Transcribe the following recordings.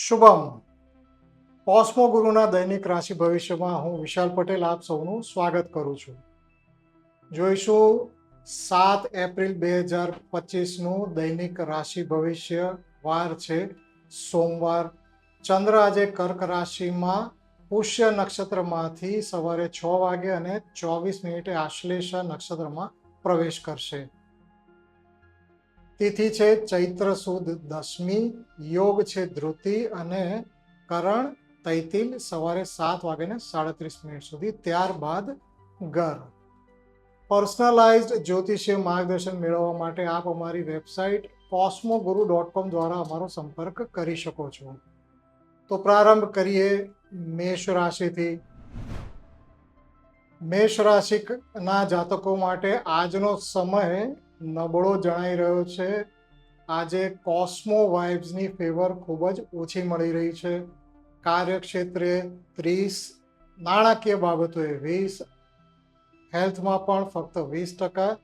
શુભમ. પોસ્મો ગુરુના દૈનિક રાશિ ભવિષ્યમાં હું વિશાલ પટેલ આપ સૌનું સ્વાગત કરું છું. જોઈશું સાત એપ્રિલ બે હજાર પચીસનું દૈનિક રાશિ ભવિષ્ય વાર છે સોમવાર. ચંદ્ર આજે કર્ક રાશિમાં પુષ્ય નક્ષત્રમાંથી સવારે છ વાગે અને ચોવીસ મિનિટે આશ્લેષા નક્ષત્રમાં પ્રવેશ કરશે. તિથિ છે ચૈત્ર સુદ દસમી યોગ છે ધ્રુતિ અને કરણ તૈતિલ સવારે સાત વાગ્યાને સાડત્રીસ મિનિટ સુધી. ત્યારબાદ ગર પર્સનલાઇઝ્ડ જ્યોતિષીય માર્ગદર્શન મેળવવા માટે આપ અમારી વેબસાઇટ કોસ્મોગુરુ ડોટ કોમ દ્વારા અમારો સંપર્ક કરી શકો છો. તો પ્રારંભ કરીએ મેષ રાશિથી. મેષ રાશિના જાતકો માટે આજનો સમય નબળો જણાઈ રહ્યો છે. આજે કોસ્મો વાઇબ્સની ફેવર ખૂબ જ ઓછી મળી રહી છે. કાર્યક્ષેત્રે ત્રીસ, નાણાકીય બાબતોએ વીસ, હેલ્થમાં પણ ફક્ત વીસ ટકા,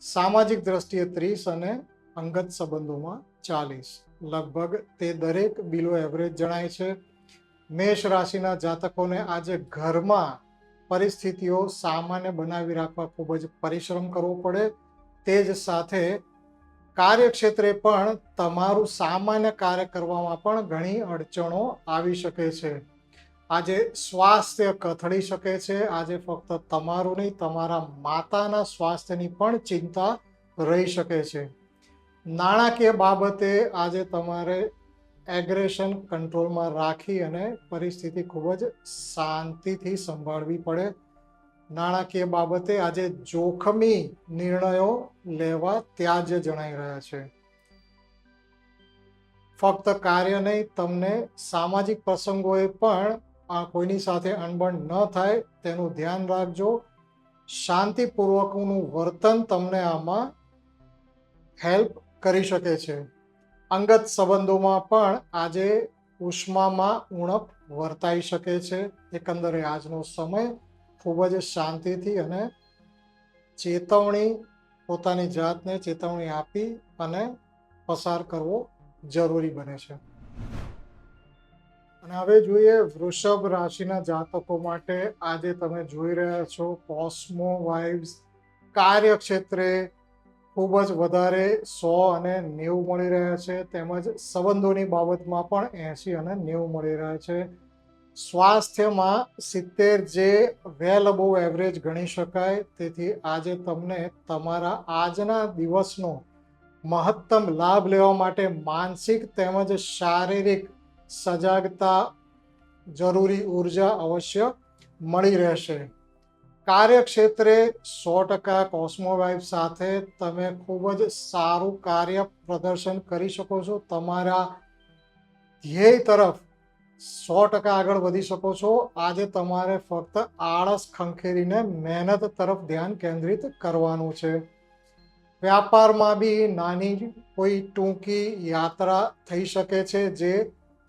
સામાજિક દ્રષ્ટિએ ત્રીસ અને અંગત સંબંધોમાં ચાલીસ. લગભગ તે દરેક બિલો એવરેજ જણાય છે. મેષ રાશિના જાતકોને આજે ઘરમાં પરિસ્થિતિઓ સામાન્ય બનાવી રાખવા ખૂબ જ પરિશ્રમ કરવો પડે. તે જ સાથે કાર્યક્ષેત્રે પણ તમારું સામાન્ય કાર્ય કરવામાં પણ ઘણી અડચણો આવી શકે છે. આજે સ્વાસ્થ્ય કથળી શકે છે. આજે ફક્ત તમારું નહીં, તમારા માતાના સ્વાસ્થ્યની પણ ચિંતા રહી શકે છે. નાણાકીય બાબતે આજે તમારે એગ્રેશન કંટ્રોલમાં રાખી અને પરિસ્થિતિ ખૂબ જ શાંતિથી સંભાળવી પડે. નાણાકીય બાબતે આજે જોખમી નિર્ણયો લેવા ત્યાજ્ય જણાઈ રહ્યા છે. ફક્ત કાર્ય નહીં, તમને સામાજિક પ્રસંગોએ પણ આ કોઈની સાથે અણબણ ન થાય, તેનું ધ્યાન રાખજો. શાંતિપૂર્વકનું વર્તન તમને આમાં હેલ્પ કરી શકે છે. અંગત સંબંધોમાં પણ આજે ઉષ્મામાં ઉણપ વર્તાઈ શકે છે. એકંદરે આજનો સમય ખૂબ જ શાંતિથી અને ચેતવણી, પોતાની જાતને ચેતવણી આપી અને પસાર કરવો જરૂરી બને છે. અને હવે જોઈએ વૃષભ રાશિના જાતકો માટે આજે તમે જોઈ રહ્યા છો. કોસ્મો વાઇબ્સ, કાર્યક્ષેત્રે ખૂબ જ વધારે સો અને નેવું મળી રહ્યા છે. તેમજ સંબંધોની બાબતમાં પણ એંશી અને નેવું મળી રહ્યા છે. સ્વાસ્થ્યમાં સિત્તેર જે વેલ બહુ એવરેજ ગણી શકાય. તેથી આજે તમને તમારા આજના દિવસનો મહત્તમ લાભ લેવા માટે માનસિક તેમજ શારીરિક સજાગતા જરૂરી ઊર્જા અવશ્ય મળી રહેશે. કાર્યક્ષેત્રે સો ટકા કોસ્મોવાઇફ સાથે તમે ખૂબ જ સારું કાર્ય પ્રદર્શન કરી શકો છો. તમારા ધ્યેય તરફ સો ટકા આગળ વધી શકો છો. આજે તમારે ફક્ત આળસ ખંખેરીને મહેનત તરફ ધ્યાન કેન્દ્રિત કરવાનું છે. વ્યાપારમાં બી નાની કોઈ ટૂંકી યાત્રા થઈ શકે છે જે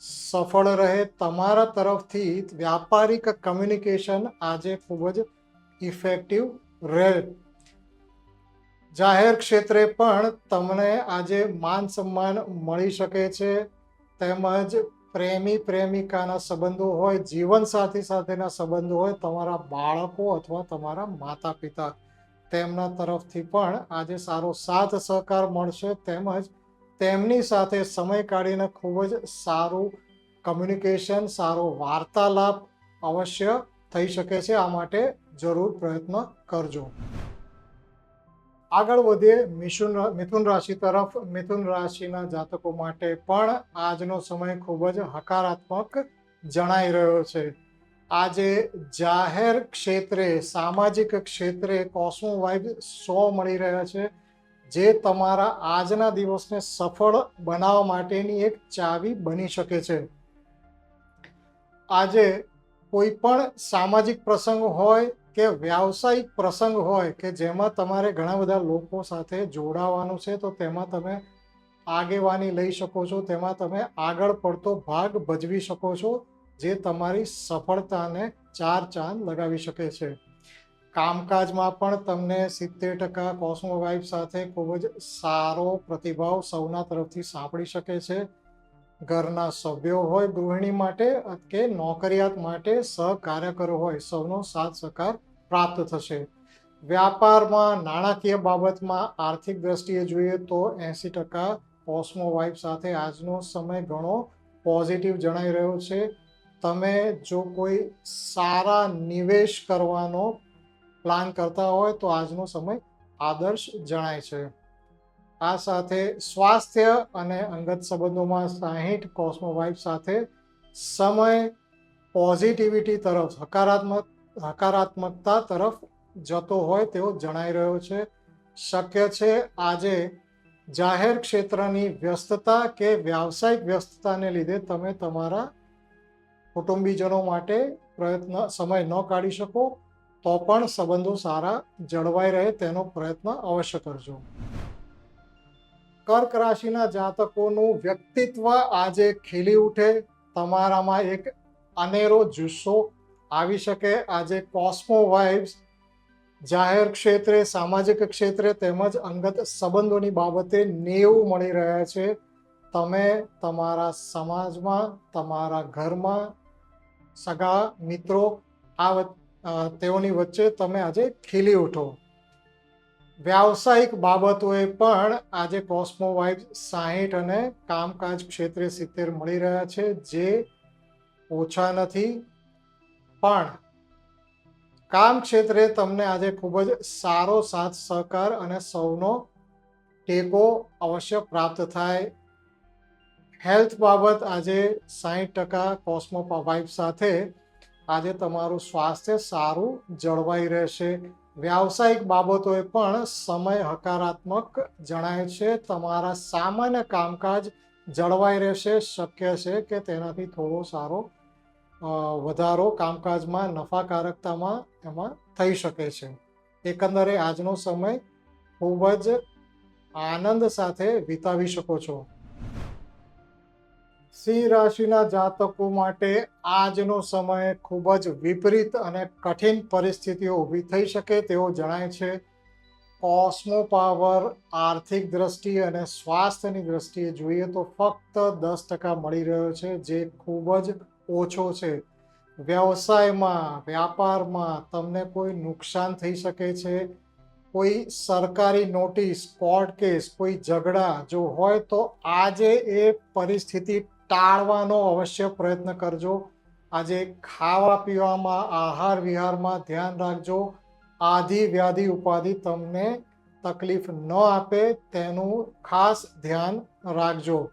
સફળ રહે. તમારા તરફથી વ્યાપારિક કમ્યુનિકેશન આજે ખૂબ જ ઇફેક્ટિવ રહે. જાહેર ક્ષેત્રે પણ તમને આજે માન સન્માન મળી શકે છે. તેમજ પ્રેમી પ્રેમિકાના સંબંધો હોય જીવનસાથી સાથેના સંબંધો હોય, તમારા બાળકો અથવા તમારા માતા પિતા તેમના તરફથી પણ આજે સારો સાથ સહકાર મળશે. તેમજ તેમની સાથે સમય કાઢીને ખૂબ જ સારું કમ્યુનિકેશન સારો વાર્તાલાપ અવશ્ય થઈ શકે છે. આ માટે જરૂર પ્રયત્ન કરજો. આગળ વધીએ મિથુન મિથુન રાશિ તરફ. મિથુન રાશિના જાતકો માટે પણ આજનો સમય ખૂબ જ હકારાત્મક જણાઈ રહ્યો છે. આજે જાહેર ક્ષેત્રે, સામાજિક ક્ષેત્રે કોસ્મો વાઇબ સો મળી રહ્યા છે. જે તમારા આજના દિવસને સફળ બનાવવા માટેની એક ચાવી બની શકે છે. આજે કોઈ પણ સામાજિક પ્રસંગ હોય કે વ્યાવસાયિક પ્રસંગ હોય કે જેમાં તમારે ઘણા બધા લોકો સાથે જોડાવાનું છે, તો તેમાં તમે આગેવાની લઈ શકો છો, તેમાં તમે આગળ પડતો ભાગ ભજવી શકો છો, જે તમારી સફળતાને ચાર ચાંદ લગાવી શકે છે. કામકાજમાં પણ તમને સિત્તેર ટકા કોસ્મો વાઇફ સાથે ખૂબ જ સારો પ્રતિભાવ સૌના તરફથી સાંપડી શકે છે. ઘરના સભ્યો હોય, ગૃહિણી માટે કે નોકરિયાત માટે સહકાર્યકરો હોય, સૌનો સાથ સહકાર પ્રાપ્ત થશે. વ્યાપારમાં નાણાકીય બાબતમાં આર્થિક દ્રષ્ટિએ જોઈએ તો એંસી ટકા કોસ્મો વાઇફ સાથે આજનો સમય ઘણો પોઝિટિવ જણાઈ રહ્યો છે. તમે જો કોઈ સારા નિવેશ કરવાનો પ્લાન કરતા હોય તો આજનો સમય આદર્શ જણાય છે. આ સાથે સ્વાસ્થ્ય અને અંગત સંબંધોમાં સાહીઠ કોસ્મો વાઇફ સાથે સમય પોઝિટિવિટી તરફ હકારાત્મક હકારાત્મકતા તરફ જતો હોય તેવો જણાઈ રહ્યો છે. શક્ય છે આજે જાહેર ક્ષેત્રની વ્યસ્તતા કે વ્યાવસાયિક વ્યસ્તતાને લીધે તમે તમારા કુટુંબીજનો માટે પ્રયત્ન, સમય ન કાઢી શકો, તો પણ સંબંધો સારા જળવાઈ રહે તેનો પ્રયત્ન અવશ્ય કરજો. કર્ક રાશિના જાતકોનું વ્યક્તિત્વ આજે ખીલી ઉઠે. તમારામાં એક અનેરો જુસ્સો આવી શકે આજે કોસ્મો વાઇબ્સ, જાહેર ક્ષેત્રે, સામાજિક ક્ષેત્રે તેમજ અંગત સંબંધોની બાબતે નેવું મળી રહ્યા છે. તમે તમારા સમાજમાં, તમારા ઘરમાં, સગા, મિત્રો, આ તેઓની વચ્ચે તમે આજે ખીલી ઉઠો. વ્યાવસાયિક બાબતોએ પણ આજે કોસ્મો વાઇબ્સ સાહીઠ અને કામકાજ ક્ષેત્રે સિત્તેર મળી રહ્યા છે, જે ઓછા નથી પણ કામ ક્ષેત્રે તમને આજે ખૂબ જ સારો સાથ સહકાર અને સૌનો ટેકો અવશ્ય પ્રાપ્ત થાય. હેલ્થ બાબત આજે સાહીઠ ટકા કોસ્મો વાઇફ સાથે આજે તમારું સ્વાસ્થ્ય સારું જળવાઈ રહેશે. વ્યાવસાયિક બાબતોએ પણ સમય હકારાત્મક જણાય છે. તમારા સામાન્ય કામકાજ જળવાઈ રહેશે. શક્ય છે કે તેનાથી થોડો સારો વધારો કામકાજમાં નફાકારકતામાં એમાં થઈ શકે છે. એકંદરે આજનો સમય ખૂબ જ આનંદ સાથે વિતાવી શકો છો. સિંહ રાશિના જાતકો માટે આજનો સમય ખૂબ જ વિપરીત અને કઠિન પરિસ્થિતિઓ ઊભી થઈ શકે તેવો જણાય છે. કોસ્મો પાવર, આર્થિક દ્રષ્ટિએ અને સ્વાસ્થ્યની દ્રષ્ટિએ જોઈએ તો ફક્ત દસ ટકા મળી રહ્યો છે, જે ખૂબ જ ઓછો છે. વ્યવસાયમાં, વ્યાપારમાં તમને કોઈ નુકસાન થઈ શકે છે? કોઈ સરકારી નોટિસ, કોર્ટ કેસ, કોઈ ઝઘડા, જો હોય તો આજે એ પરિસ્થિતિ ટાળવાનો અવશ્ય પ્રયત્ન કરજો. આજે ખાવા પીવામાં, આહાર વિહારમાં ધ્યાન રાખજો. આધિ વ્યાધિ ઉપાધિ તમને તકલીફ ન આપે તેનું ખાસ ધ્યાન રાખજો.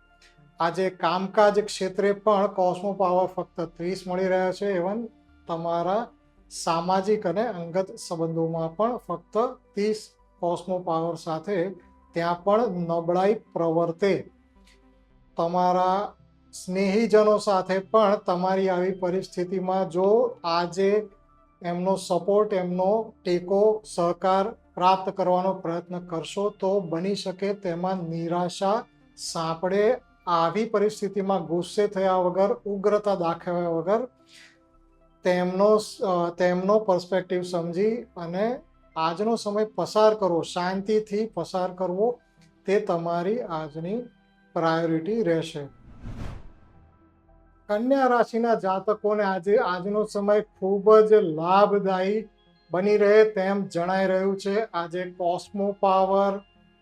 આજે કામકાજ ક્ષેત્રે પણ કોસ્મો પાવર ફક્ત ત્રીસ મળી રહ્યા છે એવન તમારા સામાજિક અને અંગત સંબંધોમાં પણ ફક્ત ત્રીસ કોસ્મો પાવર સાથે ત્યાં પણ નબળાઈ પ્રવર્તે. તમારા સ્નેહીજનો સાથે પણ તમારી આવી પરિસ્થિતિમાં જો આજે એમનો સપોર્ટ એમનો ટેકો, સહકાર પ્રાપ્ત કરવાનો પ્રયત્ન કરશો તો બની શકે તેમાં નિરાશા સાંપડે આવી પરિસ્થિતિમાં ગુસ્સે થયા વગર, ઉગ્રતા દાખવ્યા વગર તેમનો તેમનો પર્સપેક્ટિવ સમજી અને આજનો સમય પસાર કરવો, શાંતિથી પસાર કરવો, તે તમારી આજની પ્રાયોરિટી રહેશે. કન્યા રાશિના જાતકોને આજે, આજનો સમય ખૂબ જ લાભદાયી બની રહે તેમ જણાઈ રહ્યું છે. આજે કોસ્મો પાવર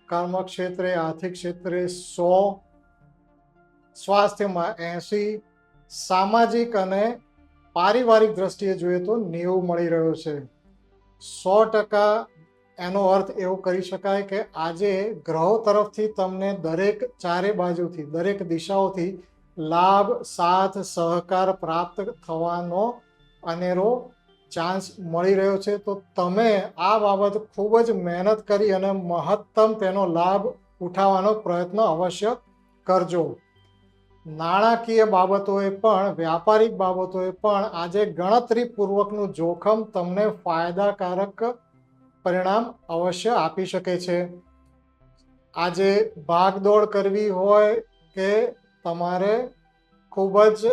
કર્મ ક્ષેત્રે આર્થિક ક્ષેત્રે સો સ્વાસ્થ્યમાં એંસી સામાજિક અને પારિવારિક દ્રષ્ટિએ જોઈએ તો નેવું મળી રહ્યો છે. સો ટકા એનો અર્થ એવો કરી શકાય કે આજે ગ્રહો તરફથી તમને દરેક ચારે બાજુથી, દરેક દિશાઓથી લાભ, સાથ, સહકાર પ્રાપ્ત થવાનો અનેરો ચાન્સ મળી રહ્યો છે. તો તમે આ બાબત ખૂબ જ મહેનત કરી અને મહત્તમ તેનો લાભ ઉઠાવવાનો પ્રયત્ન અવશ્ય કરજો. નાણાકીય બાબતોએ પણ, વ્યાપારિક બાબતોએ પણ આજે ગણતરીપૂર્વકનું જોખમ તમને ફાયદાકારક પરિણામ અવશ્ય આપી શકે છે. આજે ભાગદોડ કરવી હોય કે તમારે ખૂબ જ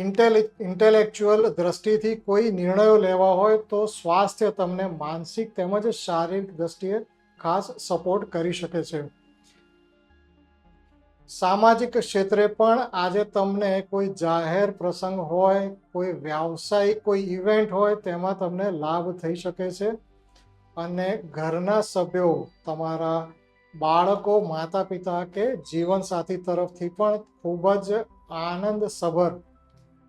ઇન્ટેલિ ઇન્ટેલેક્ચ્યુઅલ દ્રષ્ટિથી કોઈ નિર્ણયો લેવા હોય તો સ્વાસ્થ્ય તમને માનસિક તેમજ શારીરિક દ્રષ્ટિએ ખાસ સપોર્ટ કરી શકે છે. સામાજિક ક્ષેત્રે પણ આજે તમને કોઈ જાહેર પ્રસંગ હોય, કોઈ વ્યાવસાયિક કોઈ ઇવેન્ટ હોય, તેમાં તમને લાભ થઈ શકે છે. અને ઘરના સભ્યો, તમારા બાળકો માતા પિતા કે જીવનસાથી તરફથી પણ ખૂબ જ આનંદસભર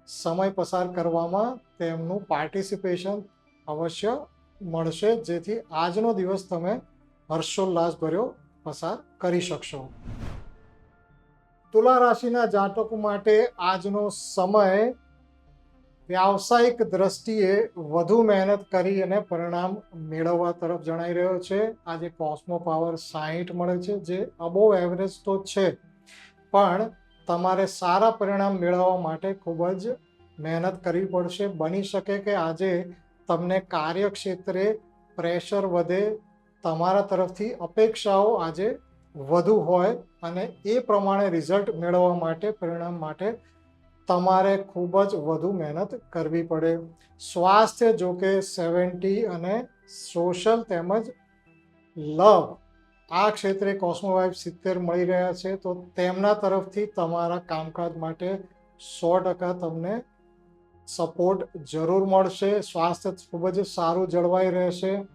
સમય પસાર કરવામાં તેમનું પાર્ટિસિપેશન અવશ્ય મળશે, જેથી આજનો દિવસ તમે હર્ષોલ્લાસભર્યો પસાર કરી શકશો. તુલા રાશિના જાતકો માટે આજનો સમય વ્યાવસાયિક દ્રષ્ટિએ વધુ મહેનત કરી અને પરિણામ મેળવવા તરફ જણાઈ રહ્યો છે. આજે કોસ્મો પાવર સાહીઠ મળે છે, જે અબોવ એવરેજ તો છે, પણ તમારે સારા પરિણામ મેળવવા માટે ખૂબ જ મહેનત કરવી પડશે. બની શકે કે આજે તમને કાર્યક્ષેત્રે પ્રેશર વધે, તમારા તરફથી અપેક્ષાઓ આજે વધુ હોય અને એ પ્રમાણે રિઝલ્ટ મેળવવા માટે, પરિણામ માટે તમારે ખૂબ જ વધુ મહેનત કરવી પડે. સ્વાસ્થ્ય જોકે સેવન્ટી અને સોશિયલ તેમજ લવ આ ક્ષેત્રે કોસ્મોવાઇફ સિત્તેર મળી રહ્યા છે. તો તેમના તરફથી તમારા કામકાજ માટે સો ટકા તમને સપોર્ટ જરૂર મળશે. સ્વાસ્થ્ય ખૂબ જ સારું જળવાઈ રહેશે.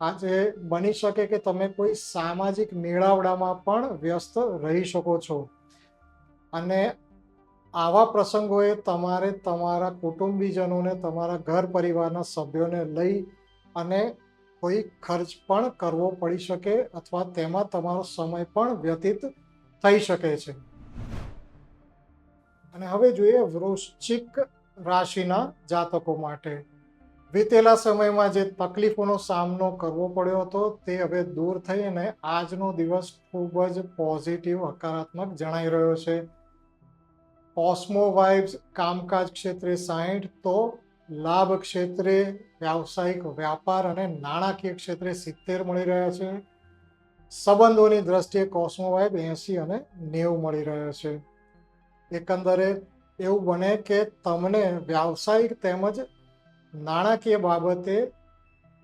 આજે બની શકે કે તમે કોઈ સામાજિક મેળાવડામાં પણ વ્યસ્ત રહી શકો છો. અને આવા પ્રસંગોએ તમારે તમારા કુટુંબીજનોને, તમારા ઘર પરિવારના સભ્યોને લઈ અને કોઈ ખર્ચ પણ કરવો પડી શકે અથવા તેમાં તમારો સમય પણ વ્યતીત થઈ શકે છે. અને હવે જોઈએ વૃશ્ચિક રાશિના જાતકો માટે. વીતેલા સમયમાં જે તકલીફોનો સામનો કરવો પડ્યો હતો તે હવે દૂર થઈ અને આજનો દિવસ ખૂબ જ પોઝિટિવ હકારાત્મક જણાઈ રહ્યો છે. કોસ્મો વાઇબ્સ કામકાજ ક્ષેત્રે સાહીઠ તો લાભ ક્ષેત્રે વ્યાવસાયિક વ્યાપાર અને નાણાકીય ક્ષેત્રે સિત્તેર મળી રહ્યા છે. સંબંધોની દ્રષ્ટિએ કોસ્મો વાઇબ એંસી અને નેવું મળી રહ્યા છે. એકંદરે એવું બને કે તમને વ્યાવસાયિક તેમજ નાણાકીય બાબતે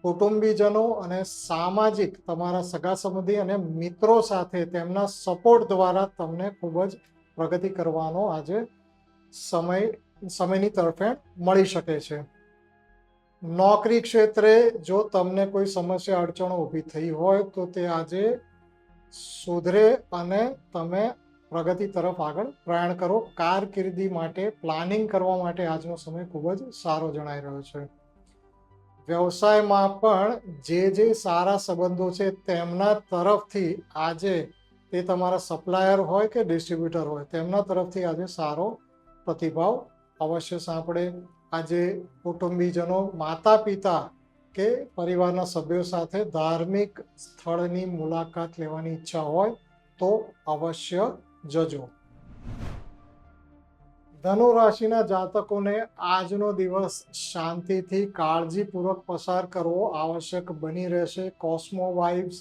કુટુંબીજનો અને સામાજિક તમારા સગા સંબંધી અને મિત્રો સાથે તેમના સપોર્ટ દ્વારા તમને ખૂબ જ પ્રગતિ કરવાનો આજે સમય, સમયની તરફેણ મળી શકે છે. નોકરી ક્ષેત્રે જો તમને કોઈ સમસ્યા, અડચણો ઊભી થઈ હોય તો તે આજે સુધરે અને તમે પ્રગતિ તરફ આગળ. પ્રયાણ કરો. કારકિર્દી માટે પ્લાનિંગ કરવા માટે આજનો સમય ખૂબ જ સારો જણાઈ રહ્યો છે. વ્યવસાયમાં પણ જે જે સારા સંબંધો છે તેમના તરફથી આજે તે તમારા સપ્લાયર હોય કે ડિસ્ટ્રીબ્યુટર હોય, તેમના તરફથી આજે સારો પ્રતિભાવ અવશ્ય સાંપડે. આજે કુટુંબીજનો માતા પિતા કે પરિવારના સભ્યો સાથે ધાર્મિક સ્થળની મુલાકાત લેવાની ઈચ્છા હોય તો અવશ્ય જજો. ધનુ રાશિના જાતકોને આજનો દિવસ શાંતિથી કાળજીપૂર્વક પસાર કરવો આવશ્યક બની રહેશે. કોસ્મો વાઇબ્સ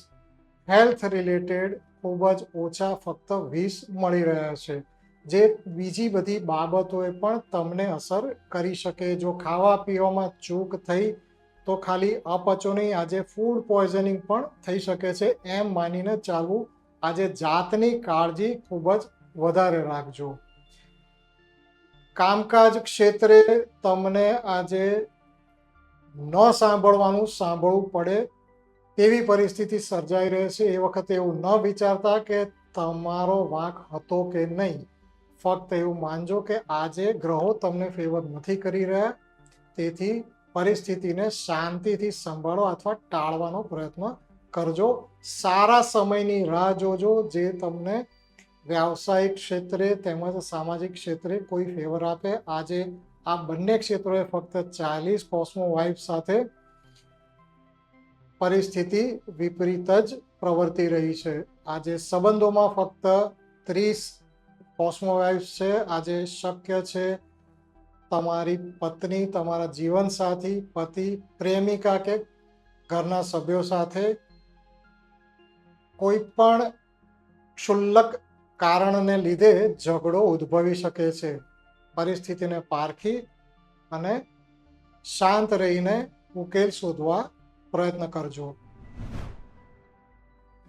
હેલ્થ રિલેટેડ ખૂબ જ ઓછા ફક્ત વીસ મળી રહ્યા છે. જે બીજી બધી બાબતોએ પણ તમને અસર કરી શકે. જો ખાવા પીવામાં ચૂક થઈ, તો ખાલી અપચો નહીં. આજે ફૂડ પોઈઝનિંગ પણ થઈ શકે છે. એમ માનીને ચાલવું આજે જાતની કાળજી ખૂબ જ વધારે રાખજો. કામકાજ ક્ષેત્રે તમને આજે ન સાંભળવાનું સાંભળવું પડે તેવી પરિસ્થિતિ સર્જાઈ રહે છે એ વખતે એવું ન વિચારતા કે તમારો વાંક હતો કે નહીં. ફક્ત એવું માનજો કે આજે ગ્રહો તમને ફેવર નથી કરી રહ્યા. તેથી પરિસ્થિતિને શાંતિથી સંભાળો અથવા ટાળવાનો પ્રયત્ન કરજો. સારા સમયની રાહ જોજો જે તમને વ્યાવસાયિક ક્ષેત્રે તેમજ સામાજિક ક્ષેત્રે કોઈ ફેવર આપે. આજે આ બંને ક્ષેત્રોએ ફક્ત ચાલીસ કોસ્મો વાઇફ સાથે પરિસ્થિતિ વિપરીત જ પ્રવર્તી રહી છે. આજે સંબંધોમાં ફક્ત ત્રીસ કોસ્મો વાઇફ છે. આજે શક્ય છે તમારી પત્ની, તમારા જીવનસાથી, પતિ, પ્રેમિકા કે ઘરના સભ્યો સાથે કોઈ પણ ક્ષુલ્લક કારણને લીધે ઝઘડો ઉદ્ભવી શકે છે. પરિસ્થિતિને પારખી અને શાંત રહીને ઉકેલ શોધવા પ્રયત્ન કરજો.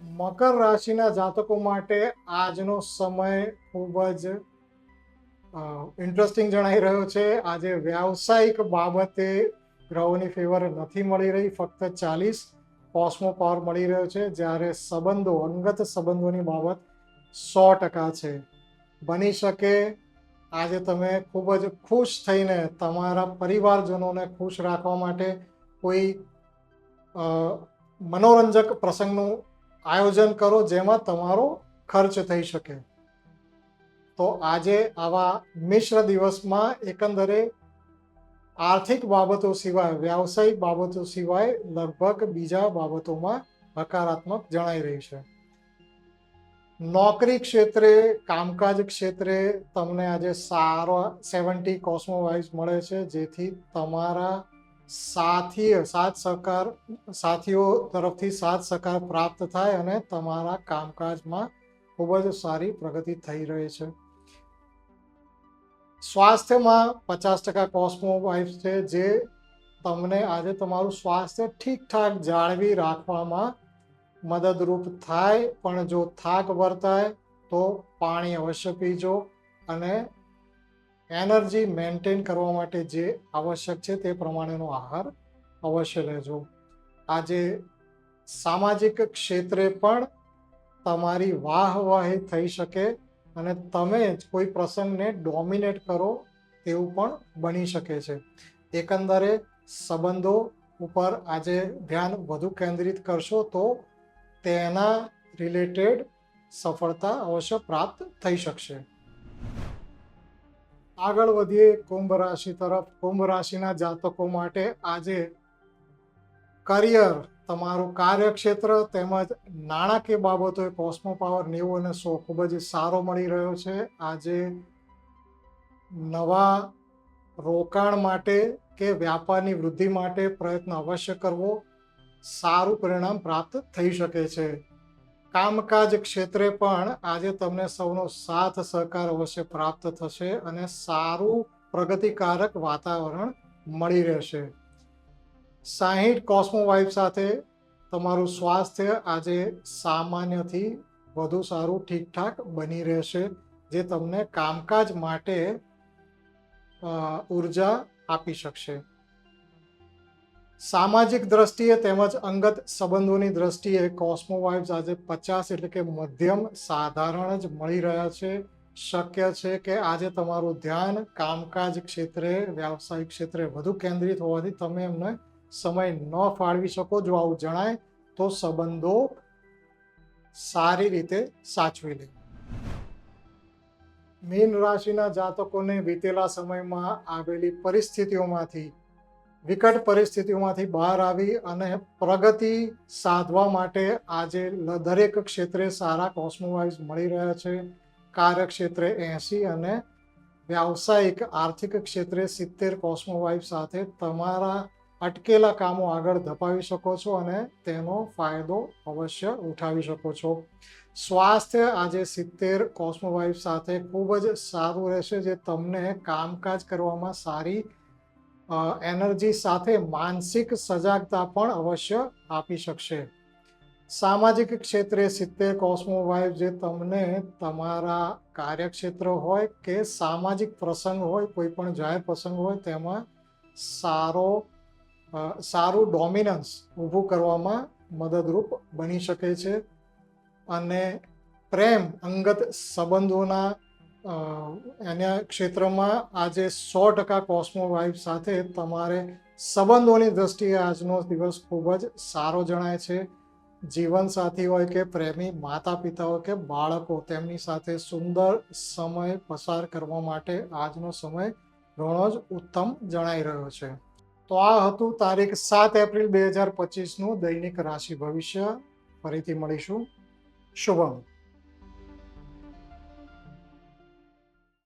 મકર રાશિના જાતકો માટે આજનો સમય ખૂબ જ ઇન્ટરેસ્ટિંગ જણાઈ રહ્યો છે. આજે વ્યાવસાયિક બાબતે ગ્રહોની ફેવર નથી મળી રહી. ફક્ત ચાલીસ કોસ્મો પાવર મળી રહ્યો છે, જ્યારે સંબંધો, અંગત સંબંધોની બાબત સો ટકા છે. બની શકે આજે તમે ખૂબ જ ખુશ થઈને તમારા પરિવારજનોને ખુશ રાખવા માટે કોઈ મનોરંજક પ્રસંગનું આયોજન કરો જેમાં તમારો ખર્ચ થઈ શકે. તો આજે આવા મિશ્ર દિવસમાં એકંદરે આર્થિક બાબતો સિવાય, વ્યાવસાયિક બાબતો સિવાય લગભગ બીજા બાબતોમાં હકારાત્મક જણાઈ રહી છે. નોકરી ક્ષેત્રે, કામકાજ ક્ષેત્રે તમને આજે સારો સેવન્ટી કોસ્મોવાઇઝ મળે છે, જેથી તમારા સાથીય, સાથ સહકાર, સાથીઓ તરફથી સાથ સહકાર પ્રાપ્ત થાય અને તમારા કામકાજમાં ખૂબ જ સારી પ્રગતિ થઈ રહી છે. સ્વાસ્થ્યમાં પચાસ ટકા કોસ્મો વાઇફ છે જે તમને આજે તમારું સ્વાસ્થ્ય ઠીકઠાક જાળવી રાખવામાં મદદરૂપ થાય. પણ જો થાક વર્તાય તો પાણી અવશ્ય પીજો અને એનર્જી મેન્ટેન કરવા માટે જે આવશ્યક છે તે પ્રમાણેનો આહાર અવશ્ય લેજો. આજે સામાજિક ક્ષેત્રે પણ તમારી વાહવાહી થઈ શકે અને તમે જ કોઈ પ્રસંગને ડોમિનેટ કરો તેવું પણ બની શકે છે. એકંદરે સંબંધો ઉપર આજે ધ્યાન વધુ કેન્દ્રિત કરશો તો તેના રિલેટેડ સફળતા અવશ્ય પ્રાપ્ત થઈ શકશે. આગળ વધીએ કુંભ રાશિ તરફ. કુંભ રાશિના જાતકો માટે આજે કરિયર તમારું કાર્યક્ષેત્ર તેમજ નાણાકીય બાબતોએ કોસ્મો પાવર નેવું અને સો ખૂબ જ સારો મળી રહ્યો છે. આજે નવા રોકાણ માટે કે વ્યાપારની વૃદ્ધિ માટે પ્રયત્ન અવશ્ય કરવો સારું પરિણામ પ્રાપ્ત થઈ શકે છે. કામકાજ ક્ષેત્રે પણ આજે તમને સૌનો સાથ સહકાર અવશ્ય પ્રાપ્ત થશે અને સારું પ્રગતિકારક વાતાવરણ મળી રહેશે. સાહીઠ કોસ્મો વાઇફ સાથે તમારું સ્વાસ્થ્ય આજે સામાન્યથી વધુ સારું ઠીકઠાક બની રહેશે, જે તમને કામકાજ માટે ઊર્જા આપી શકશે. સામાજિક દ્રષ્ટિએ તેમજ અંગત સંબંધોની દ્રષ્ટિએ કોસ્મો વાઇબ્સ આજે પચાસ એટલે કે મધ્યમ સાધારણ જ મળી રહ્યા છે. શક્ય છે કે આજે તમારું ધ્યાન કામકાજ ક્ષેત્રે, વ્યાવસાયિક ક્ષેત્રે વધુ કેન્દ્રિત હોવાથી તમે એમને સમય ન ફાળવી શકો, જો આવું જણાય, તો સંબંધો સારી રીતે સાચવી લે. મીન રાશિના જાતકોને વીતેલા સમયમાં આવેલી પરિસ્થિતિઓમાંથી, વિકટ પરિસ્થિતિઓમાંથી બહાર આવી અને પ્રગતિ સાધવા માટે આજે દરેક ક્ષેત્રે સારા કોસ્મોવાઇઝ મળી રહ્યા છે. કાર્યક્ષેત્રે એંસી અને વ્યાવસાયિક આર્થિક ક્ષેત્રે સિત્તેર કોસ્મોવાઇફ સાથે તમારા અટકેલા કામો આગળ ધપાવી શકો છો અને તેનો ફાયદો અવશ્ય ઉઠાવી શકો છો. સ્વાસ્થ્ય આજે સિત્તેર કોસ્મોવાઇફ સાથે ખૂબ જ સારું રહેશે, જે તમને કામકાજ કરવામાં સારી એનર્જી સાથે માનસિક સજાગતા પણ અવશ્ય આપી શકશે. સામાજિક ક્ષેત્રે સિત્તેર કોસ્મોવાઇફ જે તમને તમારા કાર્યક્ષેત્ર હોય કે સામાજિક પ્રસંગ હોય, કોઈ પણ જાહેર પ્રસંગ હોય, તેમાં સારો સારું ડોમિનન્સ ઊભું કરવામાં મદદરૂપ બની શકે છે અને પ્રેમ અંગત સંબંધોના એના ક્ષેત્રમાં આજે સો ટકા કોસ્મો વાઇફ સાથે તમારે સંબંધોની દ્રષ્ટિએ આજનો દિવસ ખૂબ જ સારો જણાય છે. જીવનસાથી હોય કે પ્રેમી માતા પિતા હોય કે બાળકો તેમની સાથે સુંદર સમય પસાર કરવા માટે આજનો સમય ઘણો જ ઉત્તમ જણાઈ રહ્યો છે. તો આ હતું તારીખ સાત એપ્રિલ બે હજાર પચીસનું દૈનિક રાશિ ભવિષ્ય. ફરીથી મળીશું. શુભમ.